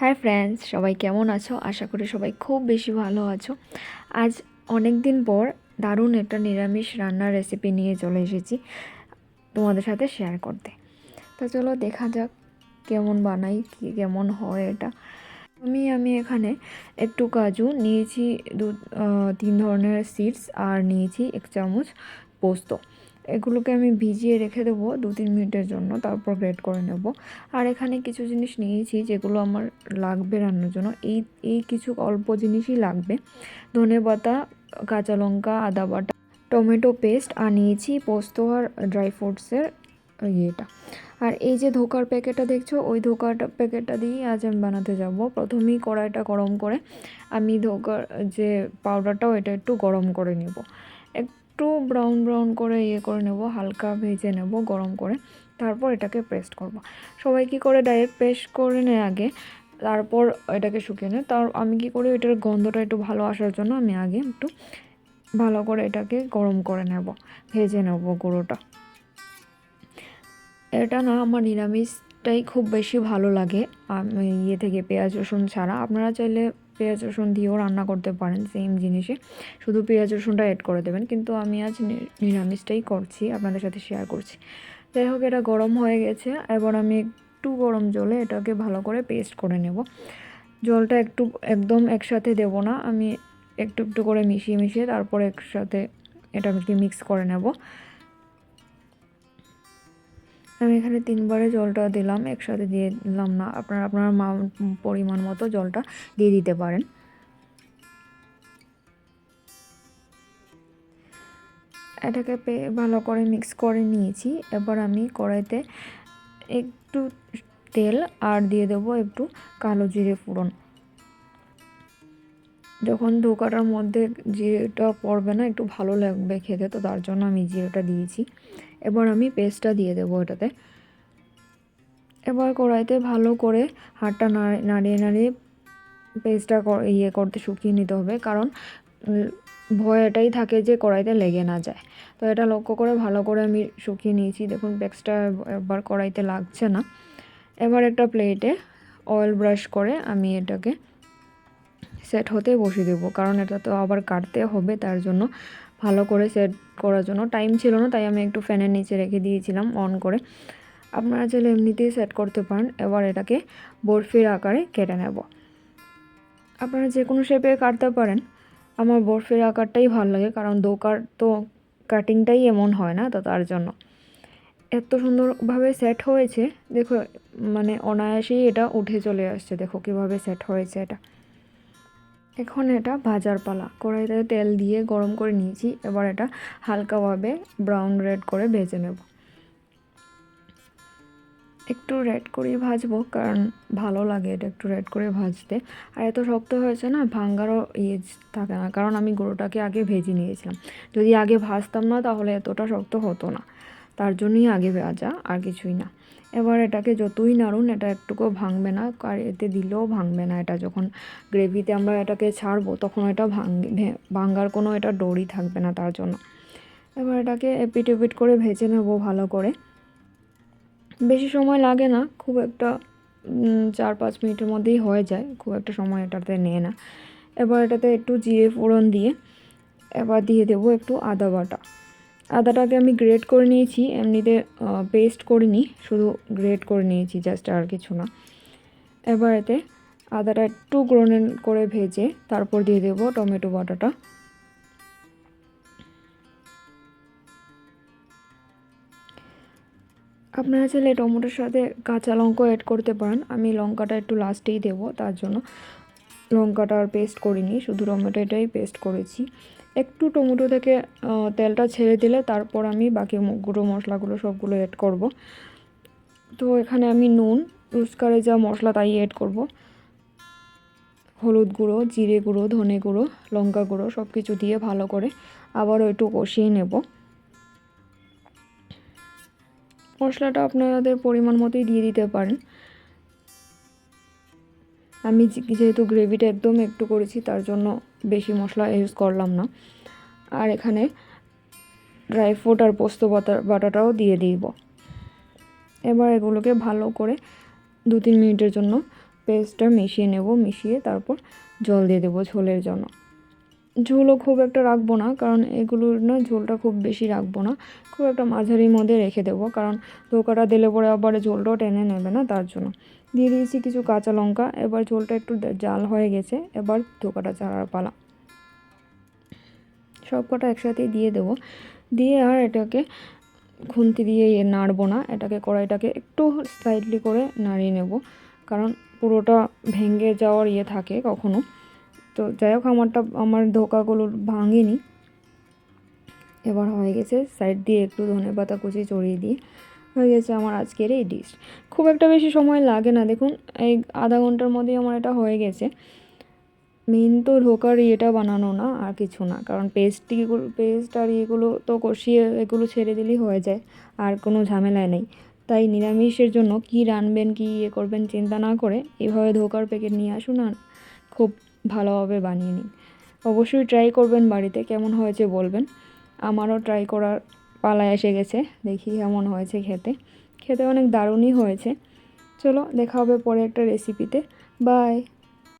Hi friends সবাই কেমন আছো? আশা করি সবাই খুব বেশি ভালো আছো। আজ অনেক দিন পর দারুণ একটা নিরামিষ রান্নার রেসিপি নিয়ে চলে এসেছি তোমাদের সাথে শেয়ার করতে। তো চলো দেখা যাক কেমন বানাই, কি কেমন হয় এটা। আমি আমি এখানে একটু কাজু, নিয়েছি দু তিন ধরনের সিডস আর নিয়েছি এক চামচ পোস্ত। এগুলোকে আমি ভিজিয়ে রেখে দেবো দু তিন মিনিটের জন্য, তারপর গ্রেড করে নেব। আর এখানে কিছু জিনিস নিয়েছি যেগুলো আমার লাগবে রান্নার জন্য। এই এই কিছু অল্প জিনিসই লাগবে। ধনে পাতা, কাঁচা লঙ্কা, আদা বাটা, টমেটো পেস্ট, আর নিয়েছি পোস্ত আর ড্রাই ফ্রুটসের ইয়েটা। আর এই যে ধোকার প্যাকেটটা দেখছ, ওই ধোকাটা প্যাকেটটা দিয়েই আজ আমি বানাতে যাব। প্রথমেই কড়াইটা গরম করে আমি ধোকার যে পাউডারটাও এটা একটু গরম করে নেব। একটু ব্রাউন ব্রাউন করে ইয়ে করে নেব, হালকা ভেজে নেব, গরম করে। তারপর এটাকে পেস্ট করব। সবাই কী করে ডাইরেক্ট পেস্ট করে নেয় আগে? তারপর এটাকে শুকিয়ে নেয়। তার, আমি কী করি, এটার গন্ধটা একটু ভালো আসার জন্য আমি আগে একটু ভালো করে এটাকে গরম করে নেব, ভেজে নেব গুঁড়োটা। এটা না আমার নিরামিষটাই খুব বেশি ভালো লাগে, আমি ইয়ে থেকে পেঁয়াজ, রসুন ছাড়া। আপনারা চাইলে পেঁয়াজ রসুন দিয়েও রান্না করতে পারেন সেম জিনিসে। শুধু পেঁয়াজ রসুনটা অ্যাড করে দেবেন, কিন্তু আমি আজ নিরামিষটাই করছি, আপনাদের সাথে শেয়ার করছি। যাই হোক, এটা গরম হয়ে গেছে, এবার আমি একটু গরম জলে এটাকে ভালো করে পেস্ট করে নেব। জলটা একটু, একদম একসাথে দেব না, আমি একটু একটু করে মিশিয়ে মিশিয়ে তারপর একসাথে এটা আমি মিক্স করে নেব। আমি এখানে তিনবারে জলটা দিলাম, একসাথে দিয়ে দিলাম না। আপনারা, আপনার পরিমাণ মতো জলটা দিয়ে দিতে পারেন। এটাকে ভালো করে মিক্স করে নিয়েছি। এবার আমি কড়াইতে একটু তেল আর দিয়ে দেবো একটু কালো জিরে ফোড়ন। যখন ধোকাটার মধ্যে জিরেটা পড়বে না, একটু ভালো লাগবে খেতে, তো তার জন্য আমি জিরেটা দিয়েছি। এবার আমি পেস্টটা দিয়ে দেবো এটাতে এবার কড়াইতে ভালো করে নাড়ি- নাড়িয়ে নাড়িয়ে পেস্টটা ইয়ে করতে শুকিয়ে নিতে হবে। কারণ ভয় এটাই থাকে যে কড়াইতে লেগে না যায়। তো এটা লক্ষ্য করে ভালো করে আমি শুকিয়ে নিয়েছি। দেখুন পেস্টটা এবার কড়াইতে লাগছে না। এবার একটা প্লেটে অয়েল ব্রাশ করে আমি এটাকে সেট হতে বসিয়ে দেবো। কারণ এটা তো আবার কাটতে হবে, তার জন্য ভালো করে সেট করার জন্য টাইম ছিল না, তাই আমি একটু ফ্যানের নিচে রেখে দিয়েছিলাম অন করে। আপনারা চাইলে এমনিতেই সেট করতে পারেন, এবার এটাকে বরফির আকারে কেটে নেব। আপনারা যে কোনো শেপে কাটতে পারেন। আমার বরফির আকারটাই ভালো লাগে, কারণ দোকার তো কাটিংটাই এমন হয় না, তো তার জন্য। এত সুন্দরভাবে সেট হয়েছে, দেখো মানে অনায়াসেই এটা উঠে চলে আসছে, দেখো কীভাবে সেট হয়েছে এটা। এখন এটা ভাজার পালা। কড়াইতে তেল দিয়ে গরম করে নিয়েছি। এবার এটা হালকাভাবে ব্রাউন রেড করে ভেজে নেব। একটু রেড করেই ভাজবো, কারণ ভালো লাগে এটা একটু রেড করে ভাজতে। আর এত শক্ত হয়েছে না, ভাঙ্গারও ইয়ে থাকে না, কারণ আমি গুঁড়োটাকে আগে ভেজে নিয়েছিলাম। যদি আগে ভাজতাম না, তাহলে এতটা শক্ত হতো না। তার জন্যই আগে ভাজা, আর কিছুই না। এবার এটাকে যতই নাড়ুন, এটা একটুকু ভাঙবে না, আর এতে দিলেও ভাঙবে না এটা। যখন গ্রেভিতে আমরা এটাকে ছাড়বো, তখন এটা ভাঙ ভাঙ্গার কোনো এটা ডোরি থাকবে না তার জন্য। এবার এটাকে এপিট এপিট করে ভেজে নেব ভালো করে। বেশি সময় লাগে না, খুব একটা চার পাঁচ মিনিটের মধ্যেই হয়ে যায়, খুব একটা সময় এটাতে নেয় না। এবার এটাতে একটু জিরে ফোড়ন দিয়ে, এবার দিয়ে দেবো একটু আদা বাটা। আদাটাকে আমি গ্রেট করে নিয়েছি, এমনিতে পেস্ট করিনি, শুধু গ্রেট করে নিয়েছি জাস্ট আর কিছু না। এবার এতে আদাটা একটু গ্রোনেন করে ভেজে তারপর দিয়ে দেবো টমেটো বাটাটা। আপনারা চাইলে টমেটোর সাথে কাঁচা লঙ্কা অ্যাড করতে পারেন, আমি লঙ্কাটা একটু লাস্টেই দেবো, তার জন্য। লঙ্কাটা আর পেস্ট করিনি, শুধু টমেটোটাই পেস্ট করেছি। একটু টমেটো থেকে তেলটা ছেড়ে দিলে তারপর আমি বাকি গুঁড়ো মশলাগুলো সবগুলো অ্যাড করব। তো এখানে আমি নুন রুস্কারে যা মশলা তাই অ্যাড করব। হলুদ গুঁড়ো, জিরে গুঁড়ো, ধনে গুঁড়ো, লঙ্কা গুঁড়ো সব কিছু দিয়ে ভালো করে আবারও একটু কষিয়ে নেব। মশলাটা আপনাদের পরিমাণ মতোই দিয়ে দিতে পারেন। আমি যেহেতু গ্রেভিটা একদম একটু করেছি, তার জন্য বেশি মশলা ইউজ করলাম না। আর এখানে ড্রাই ফ্রুট আর পোস্ত বাটা বাটাটাও দিয়ে দিব। এবার এগুলোকে ভালো করে দু তিন মিনিটের জন্য পেস্টটা মিশিয়ে নেব, মিশিয়ে তারপর জল দিয়ে দেবো ঝোলের জন্য। ঝোলও খুব একটা রাখব না, কারণ এগুলোর না ঝোলটা খুব বেশি রাখব না। খুব একটা মাঝারির মধ্যে রেখে দেবো, কারণ ধোকাটা দিলে পরে আবার ঝোলটাও টেনে নেবে না, তার জন্য। দিয়ে দিয়েছি কিছু কাঁচা লঙ্কা, এবার ঝোলটা একটু জাল হয়ে গেছে, এবার ধোকাটা ছাড়ার পালা। সব কটা একসাথেই দিয়ে দেবো। দিয়ে আর এটাকে খুন্তি দিয়ে নাড়বো না, এটাকে কড়াইটাকে একটু স্লাইডলি করে নাড়িয়ে নেব, কারণ পুরোটা ভেঙে যাওয়ার ইয়ে থাকে কখনো। তো যাই হোক, আমারটা, আমার ধোকাগুলো ভাঙেনি। এবার হয়ে গেছে সাইড দিয়ে একটু ধনে পাতা কুচি চড়িয়ে দিয়ে হয়ে গেছে আমার আজকের এই ডিশ খুব একটা বেশি সময় লাগে না, দেখুন, এই আধা ঘণ্টার মধ্যেই আমার এটা হয়ে গেছে। মেন তো ঢোকার ইয়েটা বানানো না, আর কিছু না, কারণ পেস্টগুলো পেস্ট আর ইয়েগুলো তো কষিয়ে এগুলো ছেড়ে দিলেই হয়ে যায়, আর কোনো ঝামেলা নেই। তাই নিরামিষের জন্য কি রানবেন, কি ইয়ে করবেন চিন্তা না করে এভাবে ধোকার প্যাকেট নিয়ে আসুন আর খুব ভালোভাবে বানিয়ে নিন। অবশ্যই ট্রাই করবেন বাড়িতে, কেমন হয়েছে বলবেন। আমারও ট্রাই করার পালায় এসে গেছে। দেখি কেমন হয়েছে খেতে। খেতে অনেক দারুণই হয়েছে। চলো, দেখা হবে পরে একটা রেসিপিতে বাই